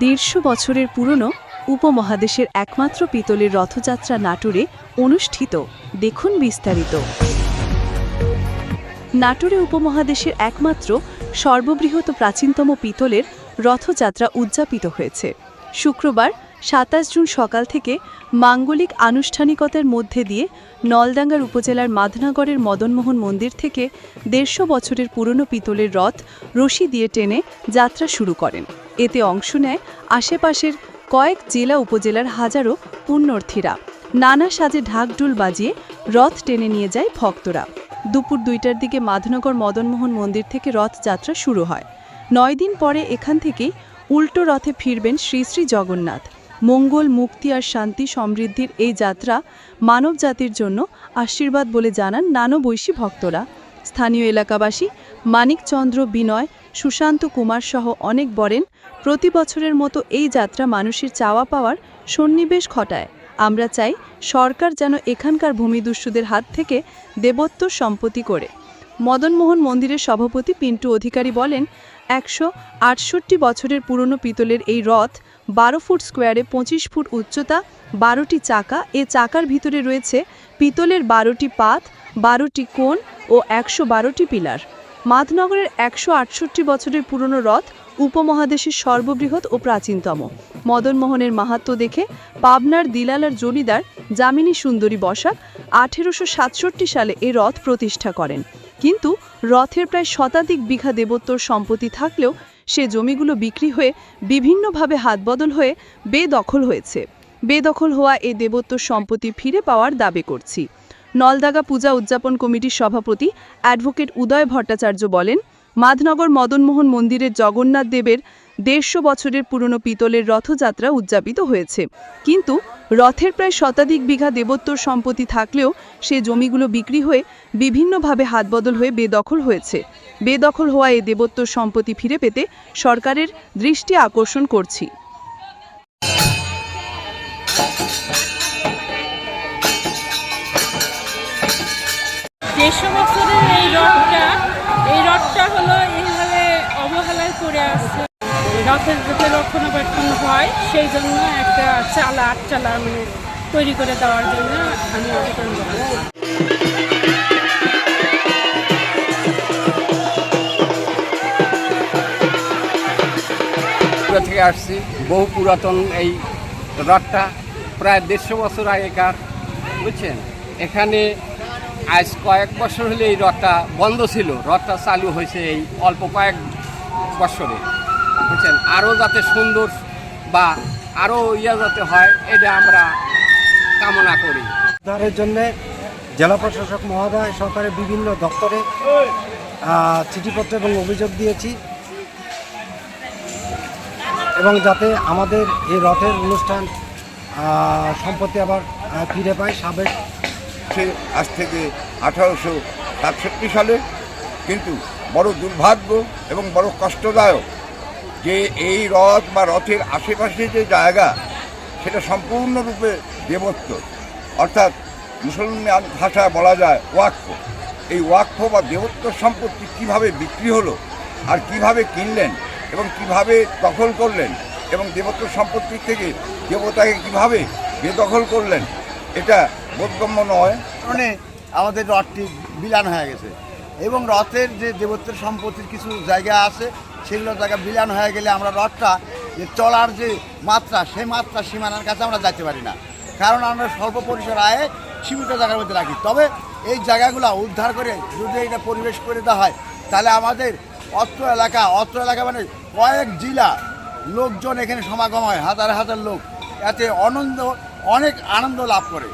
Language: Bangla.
দেড়শো বছরের পুরনো উপমহাদেশের একমাত্র পিতলের রথযাত্রা নাটোরে অনুষ্ঠিত। দেখুন বিস্তারিত। নাটোরে উপমহাদেশের একমাত্র সর্ববৃহৎ প্রাচীনতম পিতলের রথযাত্রা উদযাপিত হয়েছে। শুক্রবার সাতাশ জুন সকাল থেকে মাঙ্গলিক আনুষ্ঠানিকতার মধ্যে দিয়ে নলডাঙ্গার উপজেলার মাধনাগড়ের মদনমোহন মন্দির থেকে দেড়শো বছরের পুরনো পিতলের রথ রশি দিয়ে টেনে যাত্রা শুরু করেন। এতে অংশ নেয় আশেপাশের কয়েক জেলা উপজেলার হাজারো পুণ্যার্থীরা। নানা সাজে ঢাকঢোল বাজিয়ে রথ টেনে নিয়ে যায় ভক্তরা। দুপুর দুইটার দিকে মাধনগর মদনমোহন মন্দির থেকে রথযাত্রা শুরু হয়। নয় দিন পরে এখান থেকেই উল্টো রথে ফিরবেন শ্রী শ্রী জগন্নাথ। মঙ্গল, মুক্তি আর শান্তি সমৃদ্ধির এই যাত্রা মানব জাতির জন্য আশীর্বাদ বলে জানান নানবৈশী ভক্তরা। স্থানীয় এলাকাবাসী মানিকচন্দ্র বিনয়, সুশান্ত কুমার সহ অনেক বরেন প্রতি বছরের মতো এই যাত্রা মানুষের চাওয়া পাওয়ার সন্নিবেশ ঘটায়। আমরা চাই সরকার যেন এখানকার ভূমিদস্যুদের হাত থেকে দেবত্ব সম্পত্তি করে। মদনমোহন মন্দিরের সভাপতি পিন্টু অধিকারী বলেন, একশো আটষট্টি বছরের পুরনো পিতলের এই রথ বারো ফুট স্কোয়ারে পঁচিশ ফুট উচ্চতা, বারোটি চাকা, এ চাকার ভিতরে রয়েছে পিতলের বারোটি পাত বারোটি কোণ ও একশো বারোটি পিলার। মাধনগরের একশো আটষট্টি বছরের পুরনো রথ উপমহাদেশের সর্ববৃহৎ ও প্রাচীনতম। মদনমোহনের মাহাত্ম্য দেখে পাবনার দিলালার জমিদার যামিনী সুন্দরী বসাক আঠেরোশো সাতষট্টি সালে এ রথ প্রতিষ্ঠা করেন। কিন্তু রথের প্রায় শতাধিক বিঘা দেবোত্তর সম্পত্তি থাকলেও সে জমিগুলো বিক্রি হয়ে বিভিন্নভাবে হাতবদল হয়ে বেদখল হয়েছে। বেদখল হওয়া এ দেবোত্তর সম্পত্তি ফিরে পাওয়ার দাবি করছি। নলদাগা পূজা উদযাপন কমিটির সভাপতি অ্যাডভোকেট উদয় ভট্টাচার্য বলেন, মাধনগর মদনমোহন মন্দিরের জগন্নাথ দেবের দেড়শো বছরের পুরনো পিতলের রথযাত্রা উদযাপিত হয়েছে। কিন্তু রথের প্রায় শতাধিক বিঘা দেবোত্তর সম্পত্তি থাকলেও সে জমিগুলো বিক্রি হয়ে বিভিন্নভাবে হাতবদল হয়ে বেদখল হয়েছে। বেদখল হওয়া এ দেবোত্তর সম্পত্তি ফিরে পেতে সরকারের দৃষ্টি আকর্ষণ করছি। দেড়শো বছরের এই রথটা এই রথটা হলো এইভাবে অবহেলায় করে আছে রথের যাতে রক্ষণাবেক্ষণ হয়, সেই জন্য একটা চালা, আট চালা মানে তৈরি করে দেওয়ার জন্য আমি করলাম থেকে আসছি, বহু পুরাতন এই রথটা, প্রায় দেড়শো বছর আগেকার, বুঝছেন? এখানে আজ কয়েক বছর হলে এই রথটা বন্ধ ছিল। রথটা চালু হয়েছে এই অল্প কয়েক বছরে। বুঝছেন? আরও যাতে সুন্দর বা আরও ইয়া যাতে হয়, এটা আমরা কামনা করি। উদ্ধারের জন্য জেলা প্রশাসক মহোদয়, সরকারের বিভিন্ন দপ্তরে চিঠিপত্র এবং অভিযোগ দিয়েছি। এবং যাতে আমাদের এই রথের অনুষ্ঠান সম্পত্তি আবার ফিরে পায় সাবেক সে আজ থেকে আঠারোশো সাতষট্টি সালে। কিন্তু বড় দুর্ভাগ্য এবং বড় কষ্টদায়ক যে এই রথ বা রথের আশেপাশে যে জায়গা, সেটা সম্পূর্ণরূপে দেবত্ব। অর্থাৎ মুসলমান ভাষায় বলা যায় ওয়াক্ফ। এই ওয়াক্ফ বা দেবত্ব সম্পত্তি কীভাবে বিক্রি হলো আর কীভাবে কিনলেন এবং কীভাবে দখল করলেন এবং দেবত্ব সম্পত্তির থেকে দেবতাকে কীভাবে বেদখল করলেন, এটা বোধগম্য নয়, কারণে আমাদের রথটি বিলান হয়ে গেছে। এবং রথের যে দেবত্বের সম্পত্তির কিছু জায়গা আছে, সেগুলো জায়গা বিলান হয়ে গেলে আমরা রথটা যে চলার যে মাত্রা, সেই মাত্রা সীমানার কাছে আমরা যাইতে পারি না। কারণ আমরা স্বল্প পরিসর আয়ে সীমিত জায়গার মধ্যে রাখি। তবে এই জায়গাগুলো উদ্ধার করে যদি এটা পরিবেশ করে দেওয়া হয়, তাহলে আমাদের অত্র এলাকা অত্র এলাকা মানে কয়েক জেলা লোকজন এখানে সমাগম হয়, হাজার হাজার লোক। এতে আনন্দ অনেক আনন্দ লাভ করে।